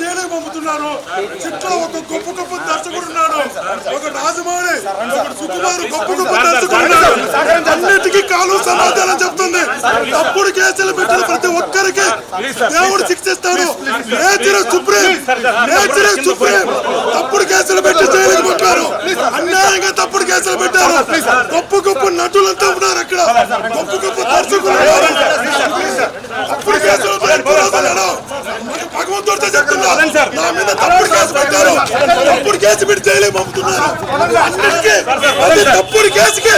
చేశారు చిట్లో ఒక గొప్ప గొప్ప దర్శకుడు ఉన్నాడు. ఒక రాజమౌళి ఒక సుకుమారు గొప్ప గొప్ప దర్శకుడు ఉన్నాడు. అన్నిటికీ కాలం సమాధానం చెప్తుంది. తప్పుడు కేసులు పెట్టిన ప్రతి ఒక్కరికి దేవుడు శిక్షిస్తాడు. Nature supreme. Nature supreme. తప్పుడు కేసులు పెట్టి జైలుకి పంపారు. అన్యాయంగా తప్పుడు కేసులు పెట్టారు. గొప్ప గొప్ప నటులంతా ఉన్నారు అక్కడ. గొప్ప గొప్ప దర్శకులు ఉన్నారు తప్పుడు కేసులు నేను పోరాడలేను. నాకు భగవంతుడితో చెప్తున్నా నా మీద తప్పుడు కేసు పెట్టారు. తప్పుడు కేసు పెట్టి జైలు పంపుతున్నారు. అన్నిటికీ ప్రతి తప్పుడు కేసుకి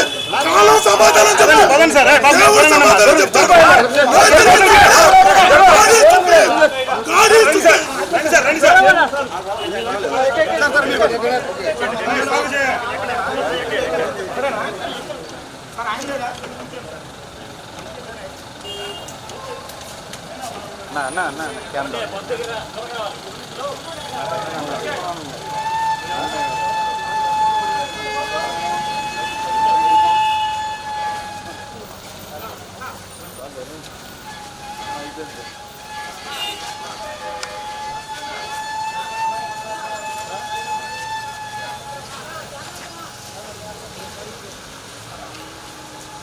కాలం సమాధానం చెప్తారు సమాధానం చెప్తారు God is supreme. God is supreme. నా